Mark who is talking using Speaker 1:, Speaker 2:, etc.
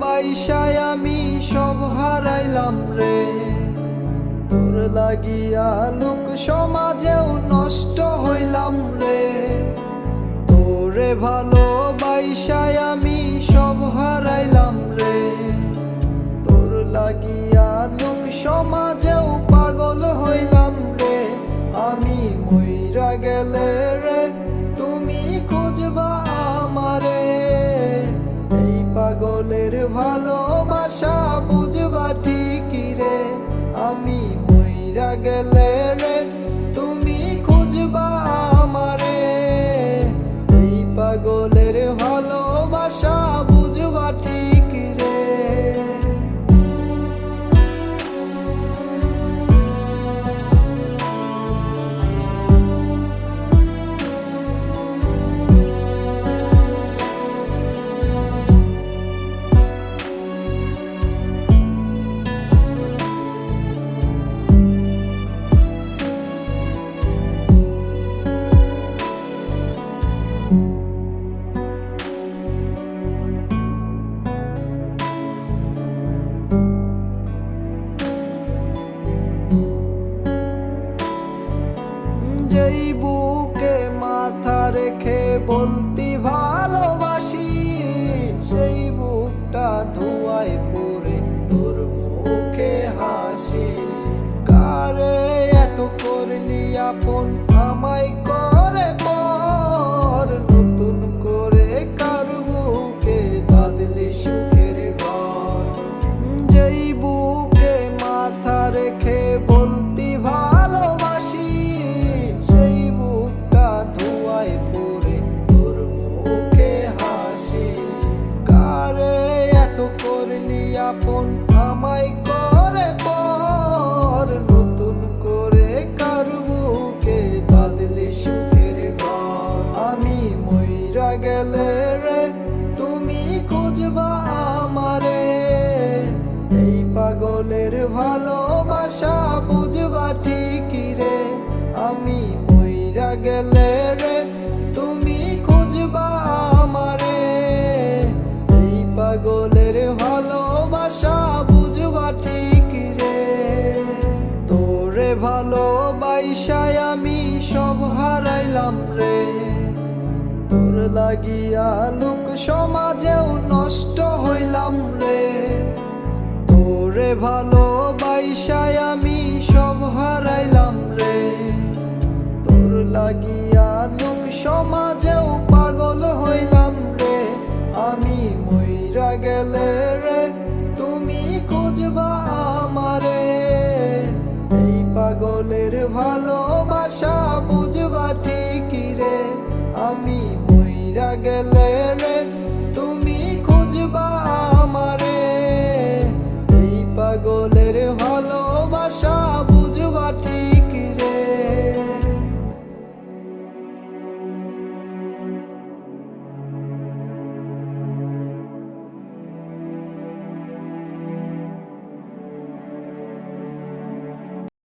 Speaker 1: বাইসায় আমি সব হারাইলাম রে। তোর লাগিয়া লোক সমাজেও নষ্ট হইলাম রে। তোরে ভালো বাইসায় আমি সব হারাইলাম রে। তোর লাগিয়া লোক সমাজেও গেলে যেই বুকে মাথা রেখে বলতি ভালোবাসি, সেই বুকটা ধোয়ায় পড়ে তোর মুখে হাসি। কারে এত করলি আপন আমায় করে? আপন আমায় করে পর, নতুন করে কার বুকে বাদলি সুখের ঘর। আমি মইরা গেলে রে, তুমি খুঁজবা আমারে। এই পাগলের ভালোবাসা বুঝবা ঠিকই রে। আমি মইরা গেলে ভালোবাসায় আমি সব হারাইলাম রে। তোর লাগিয়া লোক সমাজেও নষ্ট হইলাম রে। তোরে ভালো বাইসায় আমি সব হারাইলাম রে। তোর লাগিয়া লোক সমাজেও পাগল হইলাম রে। আমি মইরা গেলে ভালোবাসা বুঝবা ঠিকই রে। আমি মইরা গেলে